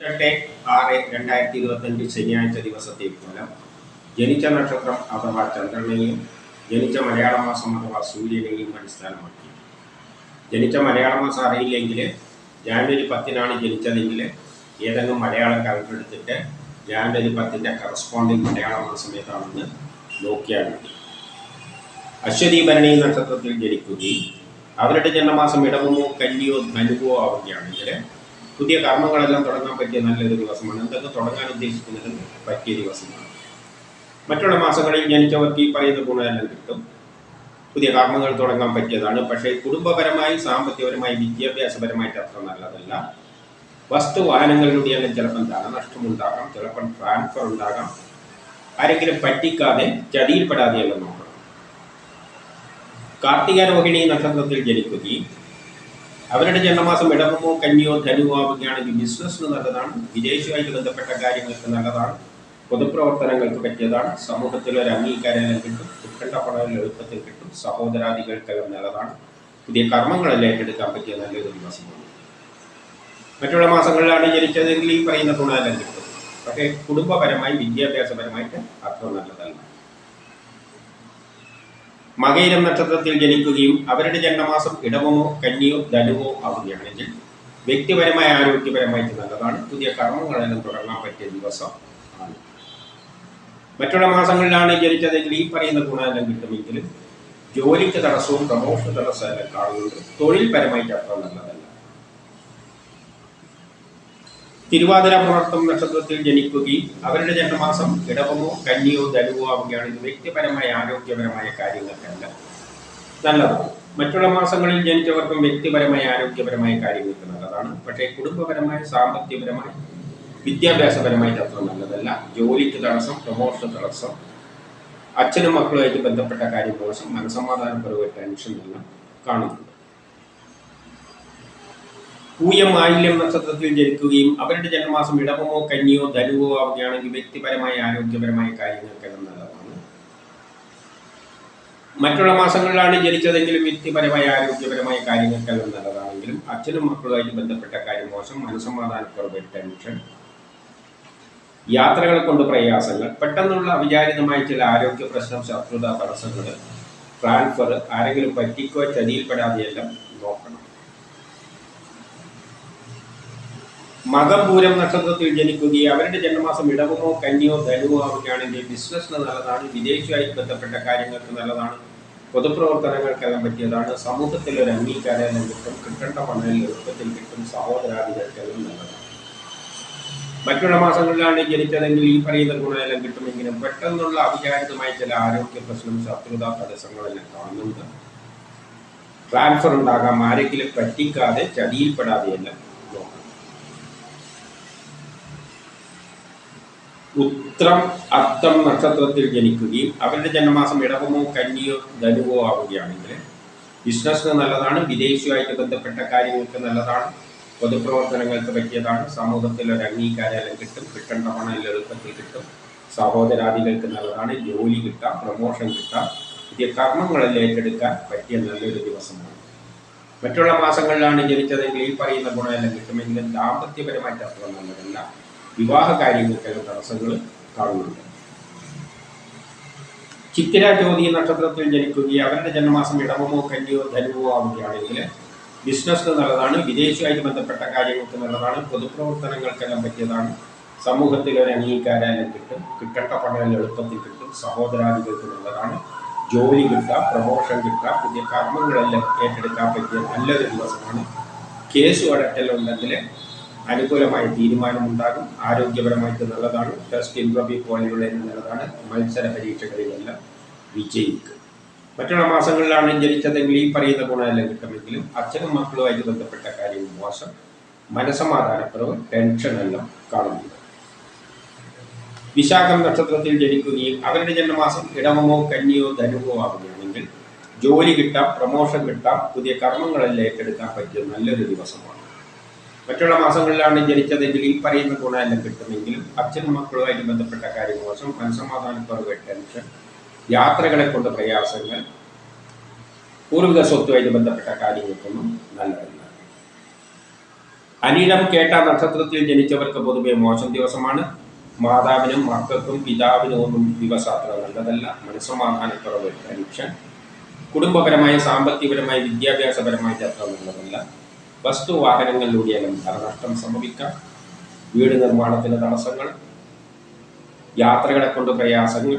എട്ട് ആറ് രണ്ടായിരത്തി ഇരുപത്തഞ്ച് ശനിയാഴ്ച ദിവസത്തെ ഫലം ജനിച്ച നക്ഷത്രം അഥവാ ചന്ദ്രനെയും ജനിച്ച മലയാള മാസം അഥവാ സൂര്യനെയും അടിസ്ഥാനമാക്കി. ജനിച്ച മലയാള മാസം അറിയില്ലെങ്കിൽ ജാനുവരി പത്തിനാണ് ജനിച്ചതെങ്കിൽ ഏതെങ്കിലും മലയാളം കണക്കെടുത്തിട്ട് ജാനുവരി പത്തിന്റെ കറസ്പോണ്ടിങ് മലയാള മാസം ഏതാണെന്ന് നോക്കിയാൽ മതി. അശ്വതി ഭരണി നക്ഷത്രത്തിൽ ജനിക്കുകയും അവരുടെ ജന്മമാസം ഇടവുമോ കല്ലിയോ ധനുവോ ആവുകയാണെങ്കിൽ പുതിയ കർമ്മങ്ങളെല്ലാം തുടങ്ങാൻ പറ്റിയ നല്ലൊരു ദിവസമാണ്. എന്തൊക്കെ തുടങ്ങാൻ ഉദ്ദേശിക്കുന്നത് പറ്റിയ ദിവസമാണ്. മറ്റുള്ള മാസങ്ങളിൽ ജനിച്ചവർക്ക് ഈ പറയുന്ന ഗുണമെല്ലാം കിട്ടും. പുതിയ കർമ്മങ്ങൾ തുടങ്ങാൻ പറ്റിയതാണ്. പക്ഷേ കുടുംബപരമായി സാമ്പത്തികപരമായി വിദ്യാഭ്യാസപരമായിട്ട് അത്ര നല്ലതല്ല. വസ്തു വാഹനങ്ങളിലൂടെയെല്ലാം ചിലപ്പം ധനനഷ്ടമുണ്ടാകാം ചിലപ്പം ട്രാൻസ്ഫർ ഉണ്ടാകാം. ആരെങ്കിലും പറ്റിക്കാതെ ചതിയിൽപ്പെടാതെയെല്ലാം നോക്കണം. കാർത്തിക രോഹിണി നക്ഷത്രത്തിൽ ജനിക്കുകയും അവരുടെ ജന്മമാസം ഇടവമോ കന്നിയോ ധനുവോ ആവുകയാണെങ്കിൽ ബിസിനസ്സിന് നല്ലതാണ് വിദേശവുമായി ബന്ധപ്പെട്ട കാര്യങ്ങൾക്ക് നല്ലതാണ് പൊതുപ്രവർത്തനങ്ങൾക്ക് പറ്റിയതാണ് സമൂഹത്തിൽ ഒരു അംഗീകാരം കിട്ടും ഉത്കണ്ഠ പണം എളുപ്പത്തിൽ കിട്ടും സഹോദരാദികൾക്കെല്ലാം നല്ലതാണ്. പുതിയ കർമ്മങ്ങളെല്ലാം ഏറ്റെടുക്കാൻ പറ്റിയ നല്ലൊരു മാസമാണ് മറ്റുള്ള മാസങ്ങളിലാണ് ജനിച്ചതെങ്കിൽ ഈ പറയുന്ന ഗുണമെല്ലാം കിട്ടും. പക്ഷേ കുടുംബപരമായി വിദ്യാഭ്യാസപരമായിട്ട് അത്ര നല്ലതല്ല. മകയിരം നക്ഷത്രത്തിൽ ജനിക്കുകയും അവരുടെ ജന്മമാസം ഇടവമോ കന്നിയോ ധനുവോ ആവുകയാണെങ്കിൽ വ്യക്തിപരമായ ആരോഗ്യപരമായിട്ട് നല്ലതാണ്. പുതിയ കർമ്മങ്ങളെല്ലാം തുടങ്ങാൻ പറ്റിയ ദിവസം ആണ്. മറ്റുള്ള മാസങ്ങളിലാണ് ജനിച്ചതെങ്കിൽ ഈ പറയുന്ന ഗുണമെല്ലാം കിട്ടുമെങ്കിലും ജോലിക്ക് തടസ്സവും പ്രമോഷൻ തടസ്സവും എല്ലാം കാണുന്നുണ്ട് തൊഴിൽപരമായിട്ട് അത്ര നല്ലതല്ല. തിരുവാതിര പുണർത്തം നക്ഷത്രത്തിൽ ജനിക്കുകയും അവരുടെ ജന്മമാസം ഇടവമോ കന്നിയോ ധനുവോ ഇത് വ്യക്തിപരമായ ആരോഗ്യപരമായ കാര്യങ്ങൾക്കല്ല. നല്ലത്. മറ്റുള്ള മാസങ്ങളിൽ ജനിച്ചവർക്കും വ്യക്തിപരമായ ആരോഗ്യപരമായ കാര്യങ്ങൾക്ക് നല്ലതാണ്. പക്ഷേ കുടുംബപരമായ സാമ്പത്തികപരമായ വിദ്യാഭ്യാസപരമായി അത്ര നല്ലതല്ല. ജോലിക്ക് തടസ്സം പ്രമോഷൻ തടസ്സം അച്ഛനും മക്കളുമായിട്ട് ബന്ധപ്പെട്ട കാര്യം മോശം മനസമാധാനപരമായ ടെൻഷൻ എല്ലാം കാണുന്നുണ്ട് പൂയം ആയില്യം നക്ഷത്രത്തിൽ ജനിക്കുകയും അവരുടെ ജന്മമാസം ഇടവമോ കന്നിയോ ധനുവോ ആവുകയാണെങ്കിൽ വ്യക്തിപരമായ ആരോഗ്യപരമായ കാര്യങ്ങൾക്കെല്ലാം നല്ലതാണ് മറ്റുള്ള മാസങ്ങളിലാണ് ജനിച്ചതെങ്കിലും വ്യക്തിപരമായ ആരോഗ്യപരമായ കാര്യങ്ങൾക്കെല്ലാം നല്ലതാണെങ്കിലും അച്ഛനും മക്കളുമായിട്ട് ബന്ധപ്പെട്ട കാര്യം മോശം മനസമാധാനക്കുറവ് ടെൻഷൻ യാത്രകളെ കൊണ്ട് പ്രയാസങ്ങൾ പെട്ടെന്നുള്ള അവിചാരിതമായ ചില ആരോഗ്യ പ്രശ്നം ശത്രുത തടസ്സങ്ങൾ ട്രാൻസ്ഫർ ആരെങ്കിലും പറ്റിക്കോ ചതിയിൽപ്പെടാതെയെല്ലാം നോക്കണം. മകപൂരം നക്ഷത്രത്തിൽ ജനിക്കുകയും അവരുടെ ജന്മമാസം ഇടവമോ കന്നിയോ ധനുവോ ആവുകയാണെങ്കിൽ ബിസിനസ്സിന് നല്ലതാണ് വിദേശമായി ബന്ധപ്പെട്ട കാര്യങ്ങൾക്ക് നല്ലതാണ് പൊതുപ്രവർത്തനങ്ങൾക്കെല്ലാം പറ്റിയതാണ് സമൂഹത്തിൽ ഒരു അംഗീകാരം കിട്ടും കിട്ടേണ്ട മണ്ണിൽ എളുപ്പത്തിൽ കിട്ടും സഹോദരാദികൾക്കെല്ലാം നല്ലതാണ്. മറ്റുള്ള മാസങ്ങളിലാണ് ജനിച്ചതെങ്കിൽ ഈ പറയുന്ന ഗുണമെല്ലാം കിട്ടുമെങ്കിലും പെട്ടെന്നുള്ള അവിചാരിതമായ ചില ആരോഗ്യ പ്രശ്നം ശത്രുത തടസ്സങ്ങളെല്ലാം കാണുന്നുണ്ട്. ട്രാൻസ്ഫർ ഉണ്ടാകാം ആരെങ്കിലും പറ്റിക്കാതെ ചതിയിൽപ്പെടാതെയെല്ലാം നോക്കണം ഉത്രം അത്തം നക്ഷത്രത്തിൽ ജനിക്കുകയും അവരുടെ ജന്മമാസം ഇടവമോ കന്നിയോ ധനുവോ ആവുകയാണെങ്കിൽ ബിസിനസ്സിന് നല്ലതാണ് വിദേശിയുമായിട്ട് ബന്ധപ്പെട്ട കാര്യങ്ങൾക്ക് നല്ലതാണ് പൊതുപ്രവർത്തനങ്ങൾക്ക് പറ്റിയതാണ് സമൂഹത്തിൽ ഒരു അംഗീകാരം കിട്ടും കിട്ടേണ്ട പണം എളുപ്പത്തിൽ കിട്ടും സഹോദരാദികൾക്ക് നല്ലതാണ് ജോലി കിട്ടാം പ്രൊമോഷൻ കിട്ടാം പുതിയ കർമ്മങ്ങളിൽ ഏറ്റെടുക്കാൻ പറ്റിയ നല്ലൊരു ദിവസമാണ്. മറ്റുള്ള മാസങ്ങളിലാണ് ജനിച്ചതെങ്കിൽ ഈ പറയുന്ന ഗുണമെല്ലാം കിട്ടുമെങ്കിലും ദാമ്പത്യപരമായിട്ട് അത്ര നല്ലതല്ല വിവാഹ കാര്യങ്ങൾക്കൊക്കെ തടസ്സങ്ങൾ കാണുന്നുണ്ട്. ചിത്തിര ജ്യോതി നക്ഷത്രത്തിൽ ജനിക്കുകയും അവരുടെ ജന്മമാസം ഇടവമോ കന്നിയോ ധനുവോ ആവുകയാണെങ്കിൽ ബിസിനസ്സിന് നല്ലതാണ് വിദേശവുമായിട്ട് ബന്ധപ്പെട്ട കാര്യങ്ങൾക്ക് നല്ലതാണ് പൊതുപ്രവർത്തനങ്ങൾക്കെല്ലാം പറ്റിയതാണ് സമൂഹത്തിൽ ഒരു അംഗീകാരം കിട്ടും കിട്ടട്ട പഠനം എളുപ്പത്തിൽ കിട്ടും സഹോദരാദികൾക്ക് നല്ലതാണ് ജോലി കിട്ടാം പ്രമോഷൻ കിട്ടാം പുതിയ കർമ്മങ്ങളെല്ലാം ഏറ്റെടുക്കാൻ പറ്റിയ നല്ലൊരു ദിവസമാണ്. കേസ് വഴക്കലുണ്ടെങ്കിൽ അനുകൂലമായ തീരുമാനമുണ്ടാകും. ആരോഗ്യപരമായിട്ട് നല്ലതാണ്. ടെസ്റ്റ് ഇൻട്രവ്യൂ പോലെയുള്ള നല്ലതാണ്. മത്സര പരീക്ഷകളിലെല്ലാം വിജയിക്കും. മറ്റുള്ള മാസങ്ങളിലാണ് ജനിച്ചതെങ്കിൽ ഈ പറയുന്ന ഗുണമെല്ലാം കിട്ടുമെങ്കിലും അച്ഛനും മക്കളുമായിട്ട് ബന്ധപ്പെട്ട കാര്യം മോശം. ടെൻഷൻ എല്ലാം കാണുന്നുണ്ട് വിശാഖം നക്ഷത്രത്തിൽ ജനിക്കുകയും അവരുടെ ജന്മമാസം ഇടവമോ കന്നിയോ ധനുവോ ആവുകയാണെങ്കിൽ ജോലി കിട്ടാം പ്രമോഷൻ കിട്ടാം പുതിയ കർമ്മങ്ങളെല്ലാം ഏറ്റെടുക്കാൻ പറ്റിയ നല്ലൊരു ദിവസമാണ്. മറ്റുള്ള മാസങ്ങളിലാണ് ജനിച്ചതെങ്കിൽ ഈ പറയുന്ന ഗുണമെല്ലാം കിട്ടുമെങ്കിലും അച്ഛനും മക്കളുമായിട്ട് ബന്ധപ്പെട്ട കാര്യം മോശം മനസമാധാനക്കുറവ് ടെൻഷൻ യാത്രകളെ കൊണ്ട് പ്രയാസങ്ങൾ പൂർവിക സ്വത്തുമായിട്ട് ബന്ധപ്പെട്ട കാര്യങ്ങൾക്കൊന്നും നല്ലതല്ല. അനിടം കേട്ട നക്ഷത്രത്തിൽ ജനിച്ചവർക്ക് പൊതുവെ മോശം ദിവസമാണ്. മാതാവിനും മക്കൾക്കും പിതാവിനും ഒന്നും ദിവസാത്ര നല്ലതല്ല. മനസ്സമാധാനക്കുറവ് ടെൻഷൻ കുടുംബപരമായ സാമ്പത്തികപരമായ വിദ്യാഭ്യാസപരമായ അത്ര നല്ലതല്ല. വസ്തു വാഹനങ്ങളിലൂടെയെല്ലാം ധനനഷ്ടം സംഭവിക്കാം. വീട് നിർമ്മാണത്തിന് തടസ്സങ്ങൾ യാത്രകളെ കൊണ്ട് പ്രയാസങ്ങൾ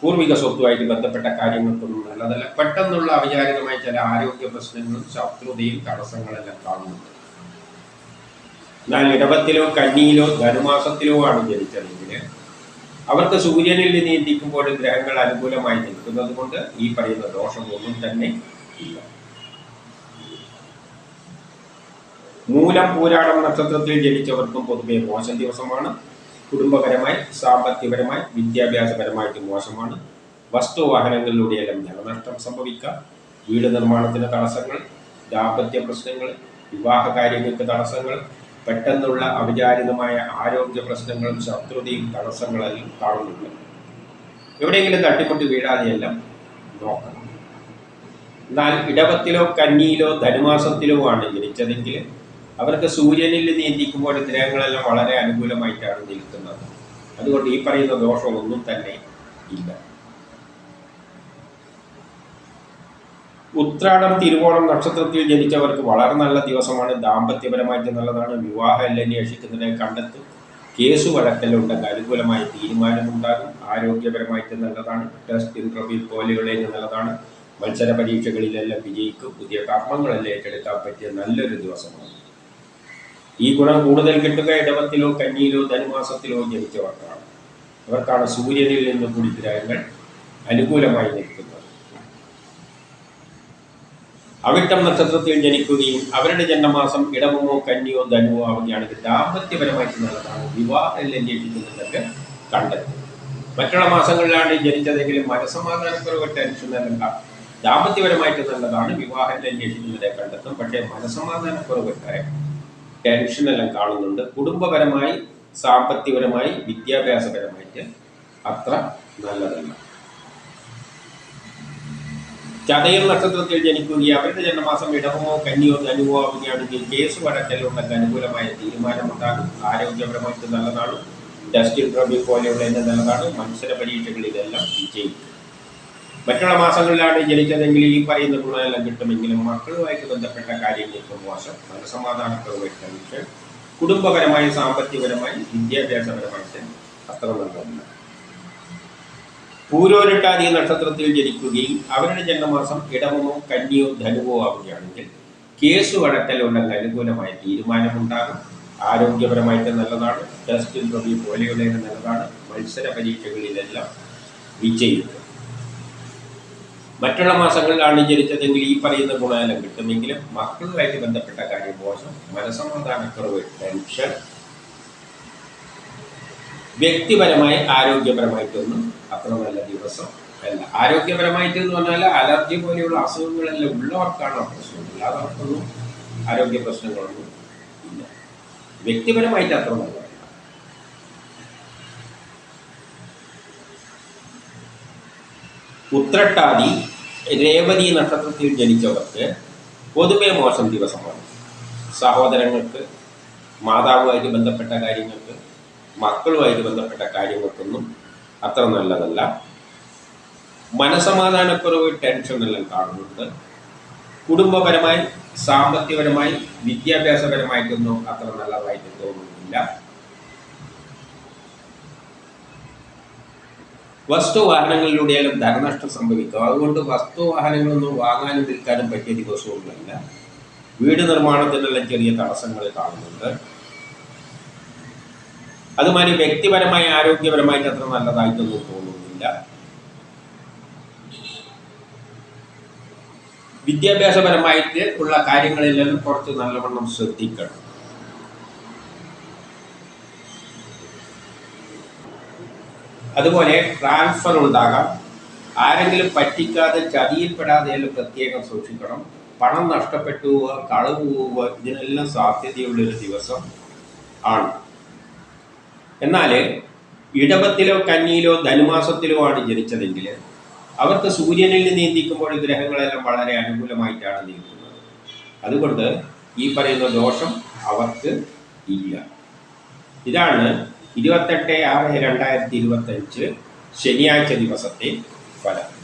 പൂർവിക സ്വത്തുമായിട്ട് ബന്ധപ്പെട്ട കാര്യങ്ങൾക്കൊന്നും നല്ലതല്ല. പെട്ടെന്നുള്ള അവിചാരിതമായ ചില ആരോഗ്യ പ്രശ്നങ്ങളും ശത്രുതയും തടസ്സങ്ങളെല്ലാം കാണുന്നുണ്ട്. എന്നാൽ ഇടവത്തിലോ കന്നിയിലോ ധനുമാസത്തിലോ ആണ് ജനിച്ചതെങ്കിൽ അവർക്ക് സൂര്യനിൽ നീന്തിക്കുമ്പോൾ ഗ്രഹങ്ങൾ അനുകൂലമായി നിൽക്കുന്നത് കൊണ്ട് ഈ പറയുന്ന ദോഷമൊന്നും തന്നെ ഇല്ല. മൂലം പൂരാടം നക്ഷത്രത്തിൽ ജനിച്ചവർക്കും പൊതുവെ മോശം ദിവസമാണ്. കുടുംബപരമായി സാമ്പത്തികപരമായി വിദ്യാഭ്യാസപരമായിട്ട് മോശമാണ്. വസ്തുവാഹനങ്ങളിലൂടെയെല്ലാം ധനനഷ്ടം സംഭവിക്കാം. വീട് നിർമ്മാണത്തിന് തടസ്സങ്ങൾ ദാമ്പത്യ പ്രശ്നങ്ങൾ വിവാഹ കാര്യങ്ങൾക്ക് തടസ്സങ്ങൾ പെട്ടെന്നുള്ള അവിചാരിതമായ ആരോഗ്യ പ്രശ്നങ്ങളും ശത്രുതയും തടസ്സങ്ങളെല്ലാം കാണുന്നുണ്ട്. എവിടെയെങ്കിലും തട്ടിപ്പൊട്ടി വീഴാതെയെല്ലാം നോക്കണം. എന്നാൽ ഇടവത്തിലോ കന്നിയിലോ ധനുമാസത്തിലോ ആണ് ജനിച്ചതെങ്കിൽ അവർക്ക് സൂര്യനിൽ നീന്തിക്കുമ്പോൾ ഗ്രഹങ്ങളെല്ലാം വളരെ അനുകൂലമായിട്ടാണ് നിൽക്കുന്നത്. അതുകൊണ്ട് ഈ പറയുന്ന ദോഷമൊന്നും തന്നെ ഇല്ല. ഉത്രാടം തിരുവോണം നക്ഷത്രത്തിൽ ജനിച്ചവർക്ക് വളരെ നല്ല ദിവസമാണ്. ദാമ്പത്യപരമായിട്ട് നല്ലതാണ്. വിവാഹം അന്വേഷിക്കുന്നതിനെ കണ്ടെത്തും കേസ് വഴക്കലുണ്ടെങ്കിൽ അനുകൂലമായ തീരുമാനമുണ്ടാകും ആരോഗ്യപരമായിട്ട് നല്ലതാണ്. ടെസ്റ്റ് ഇൻട്രവ്യൂ പോലെയുള്ളതിന് നല്ലതാണ്. മത്സര പരീക്ഷകളിലെല്ലാം വിജയിക്കും. പുതിയ കർമ്മങ്ങളെല്ലാം ഏറ്റെടുക്കാൻ പറ്റിയ നല്ലൊരു ദിവസമാണ്. ഈ ഗുണം കൂടുതൽ കിട്ടുക ഇടവത്തിലോ കന്നിയിലോ ധനുമാസത്തിലോ ജനിച്ചവർക്കാണ് അവർക്കാണ് സൂര്യനിൽ നിന്ന് കൂടി ഗ്രഹങ്ങൾ അനുകൂലമായി നിൽക്കുന്നത് അവിട്ടം നക്ഷത്രത്തിൽ ജനിക്കുകയും അവരുടെ ജന്മമാസം ഇടവമോ കന്നിയോ ധനുവോ ആവുകയാണെങ്കിൽ ദാമ്പത്യപരമായിട്ട് നല്ലതാണ്. വിവാഹം അന്വേഷിക്കുന്നതൊക്കെ കണ്ടെത്തും. മറ്റുള്ള മാസങ്ങളിലാണ് ജനിച്ചതെങ്കിലും മനസ്സമാധാനക്കുറവ് ടെൻഷൻ കാ- ദാമ്പത്യപരമായിട്ട് നല്ലതാണ്. വിവാഹം അന്വേഷിക്കുന്നതിനെ കണ്ടെത്തും. പക്ഷേ മനസ്സമാധാനക്കുറവൊക്കെ ടെൻഷനെല്ലാം കാണുന്നുണ്ട്. കുടുംബപരമായി സാമ്പത്തികപരമായി വിദ്യാഭ്യാസപരമായിട്ട് അത്ര നല്ലതല്ല. ചതയം നക്ഷത്രത്തിൽ ജനിക്കുകയും അവരുടെ ജന്മമാസം ഇടവമോ കന്നിയോ ധനുവോ ആവുകയാണെങ്കിൽ കേസ് വഴക്കലുണ്ടെങ്കിൽ അനുകൂലമായ തീരുമാനമുണ്ടാകും. ആരോഗ്യപരമായിട്ട് നല്ലതാണ് ടെസ്റ്റ് ഇന്റർവ്യൂ പോലെയുള്ള നല്ലതാണ്. മത്സര പരീക്ഷകളിലെല്ലാം വിജയിക്കും. മറ്റുള്ള മാസങ്ങളിലാണ് ജനിച്ചതെങ്കിൽ ഈ പറയുന്ന ഗുണമെല്ലാം കിട്ടുമെങ്കിലും മക്കളുമായിട്ട് ബന്ധപ്പെട്ട കാര്യങ്ങൾക്ക് മോശം. മനസമാധാനക്കുറവ് വിഷയം കുടുംബപരമായി സാമ്പത്തികപരമായി വിദ്യാഭ്യാസപരമായിട്ട് അത്ര നല്ലതല്ല. പൂരോരിട്ടാതി നക്ഷത്രത്തിൽ ജനിക്കുകയും അവരുടെ ജന്മമാസം ഇടവമോ കന്നിയോ ധനുവോ ആവുകയാണെങ്കിൽ കേസ് വഴക്കലുണ്ടെങ്കിൽ അനുകൂലമായ തീരുമാനമുണ്ടാകും. ആരോഗ്യപരമായിട്ട് നല്ലതാണ്. ടെസ്റ്റ് ഇന്റർവ്യൂ പോലെയുള്ളതിന് നല്ലതാണ്. മത്സര പരീക്ഷകളിലെല്ലാം വിജയിക്കും. മറ്റുള്ള മാസങ്ങളിലാണ് ജനിച്ചതെങ്കിൽ ഈ പറയുന്ന ഗുണമെല്ലാം കിട്ടുമെങ്കിലും മക്കളുമായിട്ട് ബന്ധപ്പെട്ട കാര്യം മോശം. മനസമാധാനക്കുറവ് ടെൻഷൻ വ്യക്തിപരമായി ആരോഗ്യപരമായിട്ടൊന്നും അത്ര നല്ല ദിവസം അല്ല. ആരോഗ്യപരമായിട്ട് എന്ന് പറഞ്ഞാൽ അലർജി പോലെയുള്ള അസുഖങ്ങളെല്ലാം ഉള്ളവർക്കാണ് ആ പ്രശ്നം ഇല്ലാതെ ആരോഗ്യ പ്രശ്നങ്ങളൊന്നും ഇല്ല. വ്യക്തിപരമായിട്ട് അത്ര നല്ലതല്ല. ഉത്രട്ടാതി രേവതി നക്ഷത്രത്തിൽ ജനിച്ചവർക്ക് പൊതുവെ മോശം ദിവസമാണ് സഹോദരങ്ങൾക്ക് മാതാവുമായിട്ട് ബന്ധപ്പെട്ട കാര്യങ്ങൾക്ക് മക്കളുമായിട്ട് ബന്ധപ്പെട്ട കാര്യങ്ങൾക്കൊന്നും അത്ര നല്ലതല്ല. മനസമാധാനക്കുറവ് ടെൻഷനെല്ലാം കാണുന്നുണ്ട്. കുടുംബപരമായി സാമ്പത്തികപരമായി വിദ്യാഭ്യാസപരമായിട്ടൊന്നും അത്ര നല്ലതായിട്ട് തോന്നുന്നില്ല. വസ്തുവാഹനങ്ങളിലൂടെയാലും ധനനഷ്ടം സംഭവിക്കും. അതുകൊണ്ട് വസ്തുവാഹനങ്ങളൊന്നും വാങ്ങാനും വിൽക്കാനും പറ്റിയ ദിവസമൊന്നുമല്ല. വീട് നിർമ്മാണത്തിനെല്ലാം ചെറിയ തടസ്സങ്ങൾ കാണുന്നുണ്ട്. അതുമാതിരി വ്യക്തിപരമായി ആരോഗ്യപരമായിട്ട് അത്ര നല്ലതായിട്ടൊന്നും തോന്നുന്നില്ല. വിദ്യാഭ്യാസപരമായിട്ട് ഉള്ള കാര്യങ്ങളിലെല്ലാം കുറച്ച് നല്ലവണ്ണം ശ്രദ്ധിക്കണം. അതുപോലെ ട്രാൻസ്ഫർ ഉണ്ടാകാം. ആരെങ്കിലും പറ്റിക്കാതെ ചതിയിൽപ്പെടാതെയെല്ലാം പ്രത്യേകം സൂക്ഷിക്കണം. പണം നഷ്ടപ്പെട്ടു പോവുക കളവ് പോവുക ഇതിനെല്ലാം സാധ്യതയുള്ളൊരു ദിവസം ആണ്. എന്നാൽ ഇടവത്തിലോ കന്നിയിലോ ധനുമാസത്തിലോ ആണ് ജനിച്ചതെങ്കിൽ അവർക്ക് സൂര്യനിൽ നീന്തിക്കുമ്പോൾ ഗ്രഹങ്ങളെല്ലാം വളരെ അനുകൂലമായിട്ടാണ് നിൽക്കുന്നത് അതുകൊണ്ട് ഈ പറയുന്ന ദോഷം അവർക്ക് ഇല്ല. ഇതാണ് ഇരുപത്തെട്ട് ആറ് രണ്ടായിരത്തി ഇരുപത്തഞ്ച് ശനിയാഴ്ച ദിവസത്തെ ഫലം.